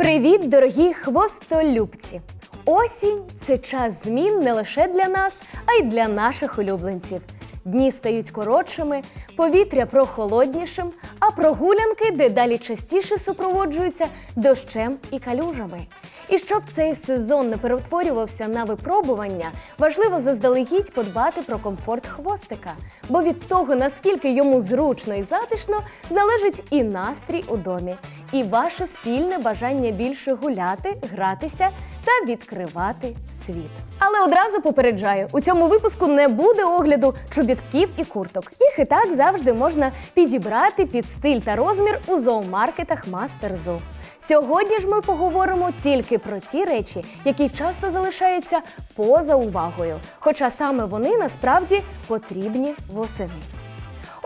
Привіт, дорогі хвостолюбці! Осінь це час змін не лише для нас, а й для наших улюбленців. Дні стають коротшими, повітря прохолоднішим, а прогулянки дедалі частіше супроводжуються дощем і калюжами. І щоб цей сезон не перетворювався на випробування, важливо заздалегідь подбати про комфорт хвостика. Бо від того, наскільки йому зручно і затишно, залежить і настрій у домі, і ваше спільне бажання більше гуляти, гратися та відкривати світ. Але одразу попереджаю, у цьому випуску не буде огляду чобітків і курток. Їх і так завжди можна підібрати під стиль та розмір у зоомаркетах Мастерзу. Сьогодні ж ми поговоримо тільки про ті речі, які часто залишаються поза увагою, хоча саме вони насправді потрібні восени.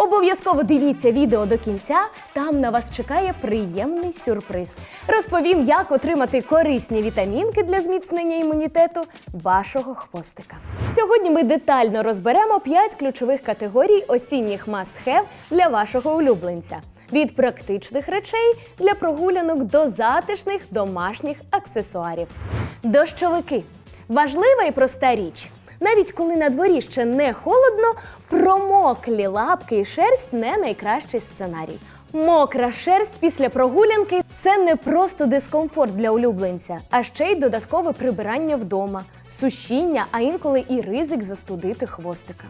Обов'язково дивіться відео до кінця, там на вас чекає приємний сюрприз. Розповім, як отримати корисні вітамінки для зміцнення імунітету вашого хвостика. Сьогодні ми детально розберемо 5 ключових категорій осінніх must-have для вашого улюбленця. Від практичних речей для прогулянок до затишних домашніх аксесуарів. Дощовики важлива і проста річ. Навіть коли на дворі ще не холодно, промоклі лапки і шерсть не найкращий сценарій. Мокра шерсть після прогулянки це не просто дискомфорт для улюбленця, а ще й додаткове прибирання вдома, сушіння, а інколи і ризик застудити хвостика.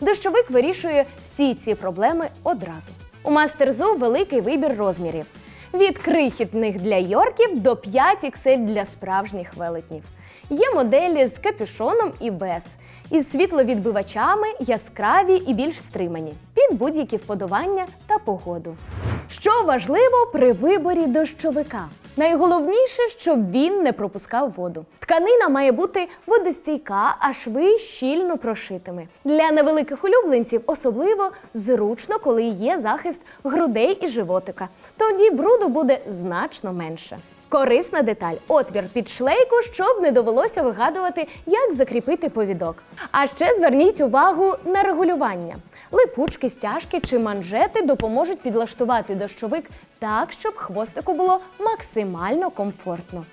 Дощовик вирішує всі ці проблеми одразу. У мастерзу великий вибір розмірів. Від крихітних для йорків до 5 XL для справжніх велетнів. Є моделі з капюшоном і без, із світловідбивачами, яскраві і більш стримані, під будь-які вподобання та погоду. Що важливо при виборі дощовика? Найголовніше, щоб він не пропускав воду. Тканина має бути водостійка, а шви щільно прошитими. Для невеликих улюбленців особливо зручно, коли є захист грудей і животика. Тоді бруду буде значно менше. Корисна деталь отвір під шлейку, щоб не довелося вигадувати, як закріпити повідок. А ще зверніть увагу на регулювання. Липучки, стяжки чи манжети допоможуть підлаштувати дощовик так, щоб хвостику було максимально комфортно.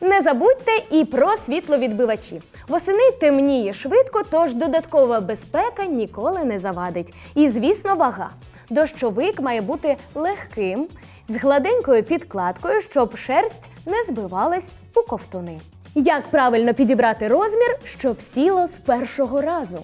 Не забудьте і про світловідбивачі. Восени темніє швидко, тож додаткова безпека ніколи не завадить. І, звісно, вага. Дощовик має бути легким, з гладенькою підкладкою, щоб шерсть не збивалась у ковтуни. Як правильно підібрати розмір, щоб сіло з першого разу?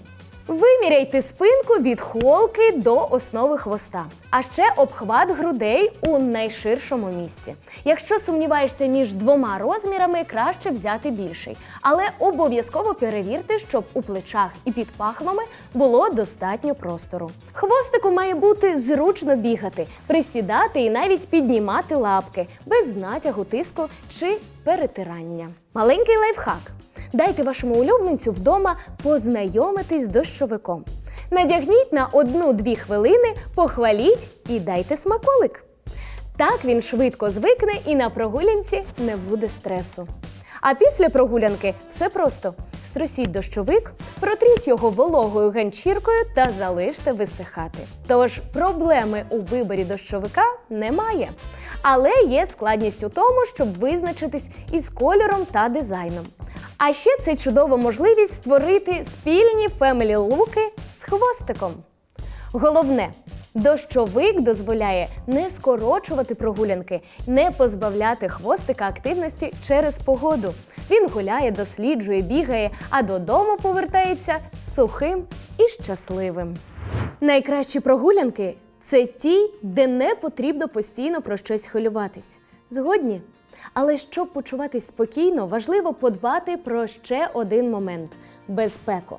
Виміряйте спинку від холки до основи хвоста, а ще обхват грудей у найширшому місці. Якщо сумніваєшся між двома розмірами, краще взяти більший, але обов'язково перевірте, щоб у плечах і під пахвами було достатньо простору. Хвостику має бути зручно бігати, присідати і навіть піднімати лапки без натягу тиску чи перетирання. Маленький лайфхак. Дайте вашому улюбленцю вдома познайомитись з дощовиком. Надягніть на одну-дві хвилини, похваліть і дайте смаколик. Так він швидко звикне і на прогулянці не буде стресу. А після прогулянки все просто: струсіть дощовик, протріть його вологою ганчіркою та залиште висихати. Тож проблеми у виборі дощовика немає. Але є складність у тому, щоб визначитись із кольором та дизайном. А ще це чудова можливість створити спільні фемелі-луки з хвостиком. Головне, дощовик дозволяє не скорочувати прогулянки, не позбавляти хвостика активності через погоду. Він гуляє, досліджує, бігає, а додому повертається сухим і щасливим. Найкращі прогулянки це ті, де не потрібно постійно про щось хвилюватись. Згодні? Але щоб почуватись спокійно, важливо подбати про ще один момент безпеку.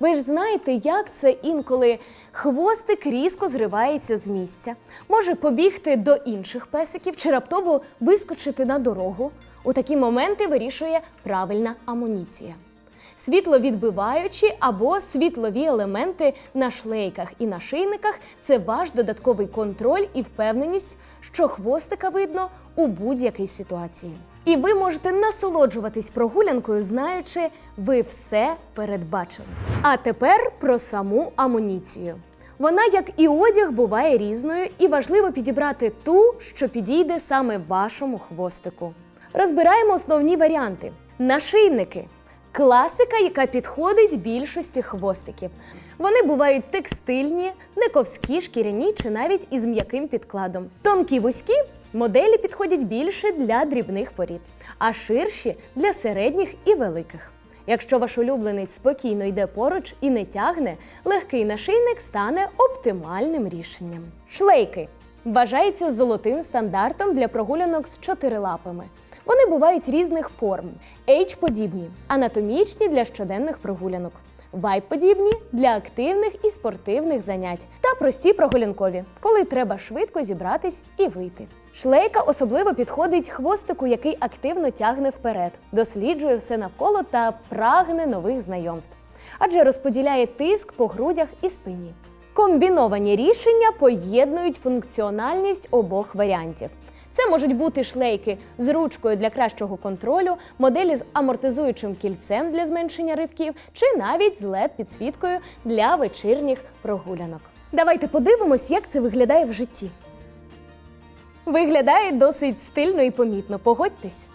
Ви ж знаєте, як це інколи хвостик різко зривається з місця, може побігти до інших песиків чи раптово вискочити на дорогу. У такі моменти вирішує правильна амуніція. Світловідбиваючі або світлові елементи на шлейках і нашийниках це ваш додатковий контроль і впевненість, що хвостика видно у будь-якій ситуації. І ви можете насолоджуватись прогулянкою, знаючи, ви все передбачили. А тепер про саму амуніцію. Вона, як і одяг, буває різною, і важливо підібрати ту, що підійде саме вашому хвостику. Розбираємо основні варіанти. Нашийники. Класика, яка підходить більшості хвостиків. Вони бувають текстильні, не ковські, шкіряні чи навіть із м'яким підкладом. Тонкі вузькі моделі підходять більше для дрібних порід, а ширші для середніх і великих. Якщо ваш улюбленець спокійно йде поруч і не тягне, легкий нашийник стане оптимальним рішенням. Шлейки вважаються золотим стандартом для прогулянок з чотирилапами. Вони бувають різних форм: H-подібні, анатомічні для щоденних прогулянок, вайп-подібні для активних і спортивних занять, та прості прогулянкові, коли треба швидко зібратись і вийти. Шлейка особливо підходить хвостику, який активно тягне вперед, досліджує все навколо та прагне нових знайомств, адже розподіляє тиск по грудях і спині. Комбіновані рішення поєднують функціональність обох варіантів. Це можуть бути шлейки з ручкою для кращого контролю, моделі з амортизуючим кільцем для зменшення ривків, чи навіть з led підсвіткою для вечірніх прогулянок. Давайте подивимось, як це виглядає в житті. Виглядає досить стильно і помітно, погодьтесь.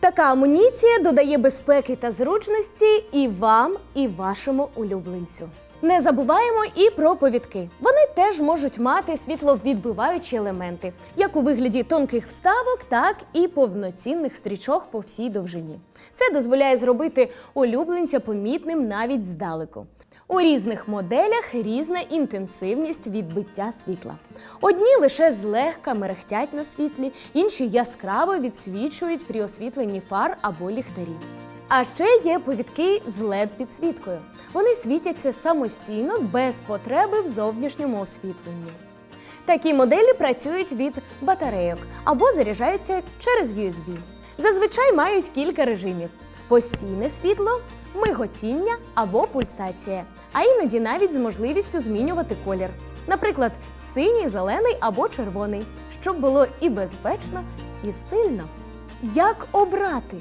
Така амуніція додає безпеки та зручності і вам, і вашому улюбленцю. Не забуваємо і про повідки. Вони теж можуть мати світловідбиваючі елементи, як у вигляді тонких вставок, так і повноцінних стрічок по всій довжині. Це дозволяє зробити улюбленця помітним навіть здалеку. У різних моделях різна інтенсивність відбиття світла. Одні лише злегка мерехтять на світлі, інші яскраво відсвічують при освітленні фар або ліхтарів. А ще є повідки з led підсвіткою. Вони світяться самостійно без потреби в зовнішньому освітленні. Такі моделі працюють від батарейок або заряджаються через USB. Зазвичай мають кілька режимів: постійне світло, миготіння або пульсація, а іноді навіть з можливістю змінювати колір. Наприклад, синій, зелений або червоний, щоб було і безпечно, і стильно. Як обрати?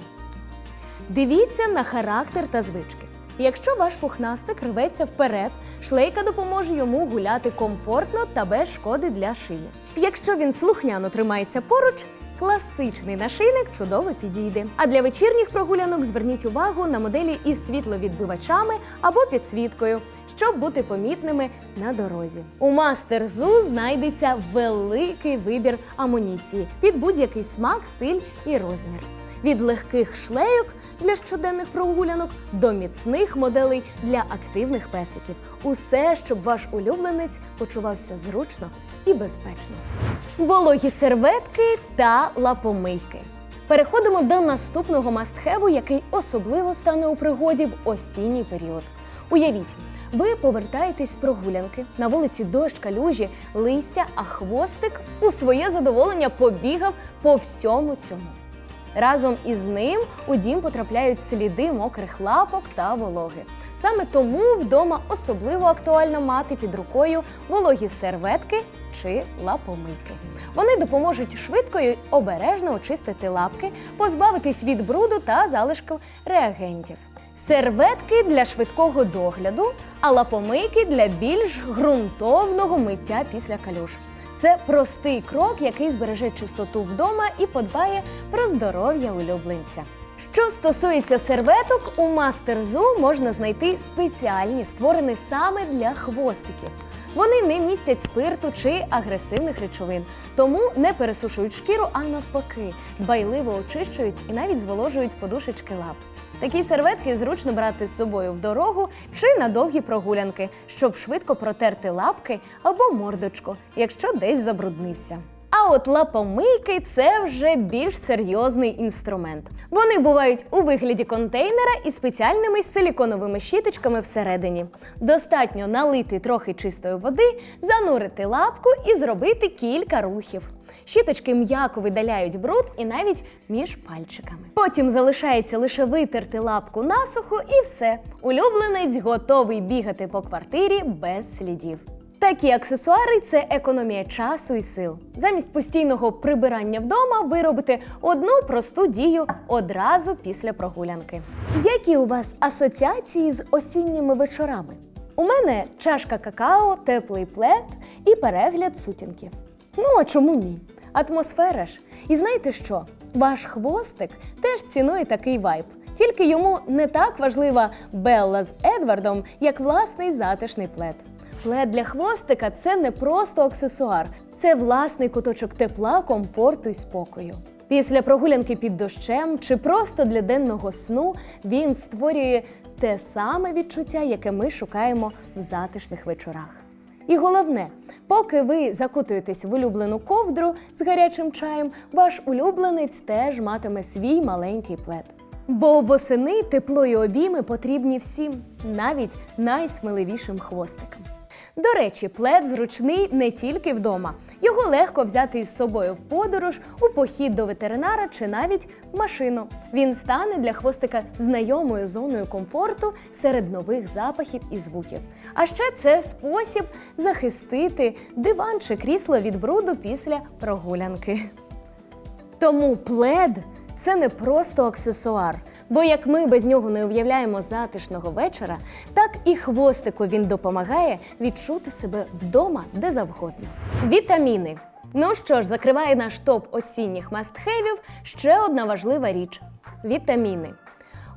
Дивіться на характер та звички. Якщо ваш пухнастик рветься вперед, шлейка допоможе йому гуляти комфортно та без шкоди для шиї. Якщо він слухняно тримається поруч, класичний нашийник чудово підійде. А для вечірніх прогулянок зверніть увагу на моделі із світловідбивачами або підсвіткою, щоб бути помітними на дорозі. У Master Zoo знайдеться великий вибір амуніції під будь-який смак, стиль і розмір від легких шлейок для щоденних прогулянок до міцних моделей для активних песиків. Усе, щоб ваш улюбленець почувався зручно і безпечно. Вологі серветки та лапомийки. Переходимо до наступного мастхеву, який особливо стане у пригоді в осінній період. Уявіть, ви повертаєтесь з прогулянки на вулиці дощ, калюжі, листя, а хвостик у своє задоволення побігав по всьому цьому. Разом із ним у дім потрапляють сліди мокрих лапок та вологи. Саме тому вдома особливо актуально мати під рукою вологі серветки чи лапомийки. Вони допоможуть швидко і обережно очистити лапки, позбавитись від бруду та залишків реагентів. Серветки для швидкого догляду, а лапомийки для більш ґрунтовного миття після калюш. Це простий крок, який збереже чистоту вдома і подбає про здоров'я улюбленця. Що стосується серветок, у Zoo можна знайти спеціальні, створені саме для хвостиків. Вони не містять спирту чи агресивних речовин, тому не пересушують шкіру, а навпаки, дбайливо очищують і навіть зволожують подушечки лап. Такі серветки зручно брати з собою в дорогу чи на довгі прогулянки, щоб швидко протерти лапки або мордочку, якщо десь забруднився. А от лапомийки це вже більш серйозний інструмент. Вони бувають у вигляді контейнера із спеціальними силіконовими щіточками всередині. Достатньо налити трохи чистої води, занурити лапку і зробити кілька рухів. Щіточки м'яко видаляють бруд і навіть між пальчиками. Потім залишається лише витерти лапку насухо і все. Улюбленець готовий бігати по квартирі без слідів. Такі аксесуари це економія часу і сил. Замість постійного прибирання вдома ви робите одну просту дію одразу після прогулянки. Які у вас асоціації з осінніми вечорами? У мене чашка какао, теплий плед і перегляд сутінків. Ну а чому ні? Атмосфера ж. І знаєте що? Ваш хвостик теж цінує такий вайб. Тільки йому не так важлива Белла з Едвардом, як власний затишний плед. Плед для хвостика це не просто аксесуар, це власний куточок тепла, комфорту і спокою. Після прогулянки під дощем чи просто для денного сну він створює те саме відчуття, яке ми шукаємо в затишних вечорах. І головне, поки ви закутуєтесь в улюблену ковдру з гарячим чаєм, ваш улюбленець теж матиме свій маленький плед. Бо восени тепло і обійми потрібні всім, навіть найсміливішим хвостикам. До речі, плед зручний не тільки вдома. Його легко взяти із собою в подорож, у похід до ветеринара чи навіть в машину. Він стане для хвостика знайомою зоною комфорту серед нових запахів і звуків. А ще це спосіб захистити диван чи крісло від бруду після прогулянки. Тому плед це не просто аксесуар. Бо як ми без нього не уявляємо затишного вечора, так і хвостику він допомагає відчути себе вдома де завгодно. Вітаміни. Ну що ж, закриває наш топ осінніх мастхевів ще одна важлива річ вітаміни.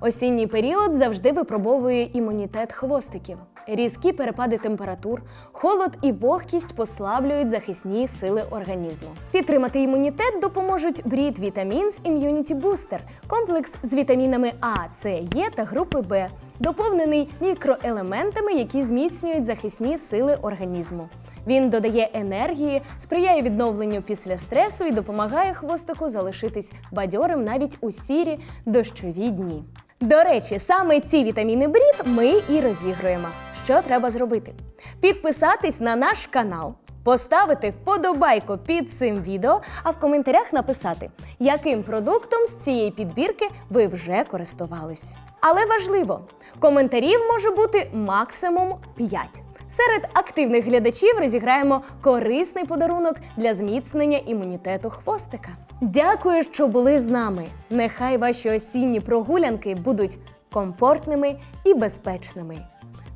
Осінній період завжди випробовує імунітет хвостиків. Різкі перепади температур, холод і вогкість послаблюють захисні сили організму. Підтримати імунітет допоможуть Брід Вітамінс Immunity Booster – комплекс з вітамінами А, С, Е та групи Б, доповнений мікроелементами, які зміцнюють захисні сили організму. Він додає енергії, сприяє відновленню після стресу і допомагає хвостику залишитись бадьорим навіть у сірі дощові дні. До речі, саме ці вітаміни Брід ми і розігруємо. Що треба зробити? Підписатись на наш канал, поставити вподобайку під цим відео, а в коментарях написати, яким продуктом з цієї підбірки ви вже користувались. Але важливо, коментарів може бути максимум 5. Серед активних глядачів розіграємо корисний подарунок для зміцнення імунітету хвостика. Дякую, що були з нами. Нехай ваші осінні прогулянки будуть комфортними і безпечними.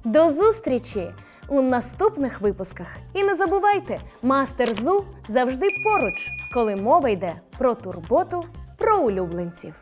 До зустрічі у наступних випусках. І не забувайте, мастер Зу завжди поруч, коли мова йде про турботу про улюбленців.